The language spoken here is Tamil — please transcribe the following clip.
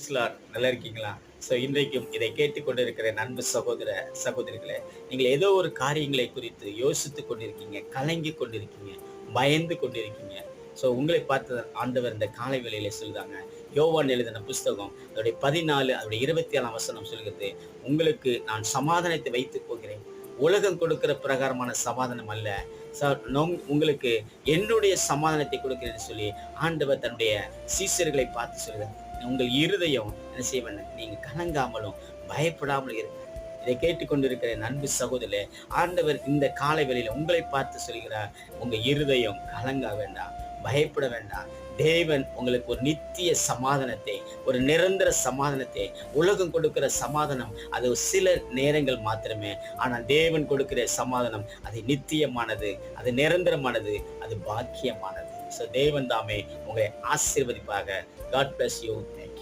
பிஸ்லார் நல்லா இருக்கீங்களா ஸோ இன்றைக்கும் இதை கேட்டுக்கொண்டிருக்கிற நண்பு சகோதர சகோதரிகளே நீங்கள் ஏதோ ஒரு காரியங்களை குறித்து யோசித்து கொண்டிருக்கீங்க கலங்கி கொண்டிருக்கீங்க பயந்து கொண்டிருக்கீங்க. ஸோ உங்களை பார்த்து ஆண்டவர் இந்த காலை வேளையில சொல்லுதாங்க யோவான் எழுதின புஸ்தகம் அதோடைய பதினாலு அதோடைய இருபத்தி ஏழாம் வசனம் சொல்கிறது உங்களுக்கு நான் சமாதானத்தை வைத்து போகிறேன். உலகம் கொடுக்கிற பிரகாரமான சமாதானம் அல்ல. சார் உங்களுக்கு என்னுடைய சமாதானத்தை கொடுக்கிறேன்னு சொல்லி ஆண்டவர் தன்னுடைய சீசர்களை பார்த்து சொல்கிறார். உங்கள் இருதயம் என்ன செய்வேன்? நீங்க கலங்காமலும் பயப்படாமலும் இருங்க இதை கேட்டுக்கொண்டிருக்கிற நண்பு அன்பு சகோதரே ஆண்டவர் இந்த காலை வேளையில உங்களை பார்த்து சொல்கிறார் உங்க இருதயம் கலங்க வேண்டாம் பயப்பட வேண்டாம். தேவன் உங்களுக்கு ஒரு நித்திய சமாதானத்தை ஒரு நிரந்தர சமாதானத்தை உலகம் கொடுக்கிற சமாதானம் அது சில நேரங்கள் மாத்திரமே. ஆனால் தேவன் கொடுக்கிற சமாதானம் அது நித்தியமானது அது நிரந்தரமானது அது பாக்கியமானது. ஸோ தேவன் தாமே உங்களை ஆசீர்வதிப்பாக காட் பிளஸ் யூ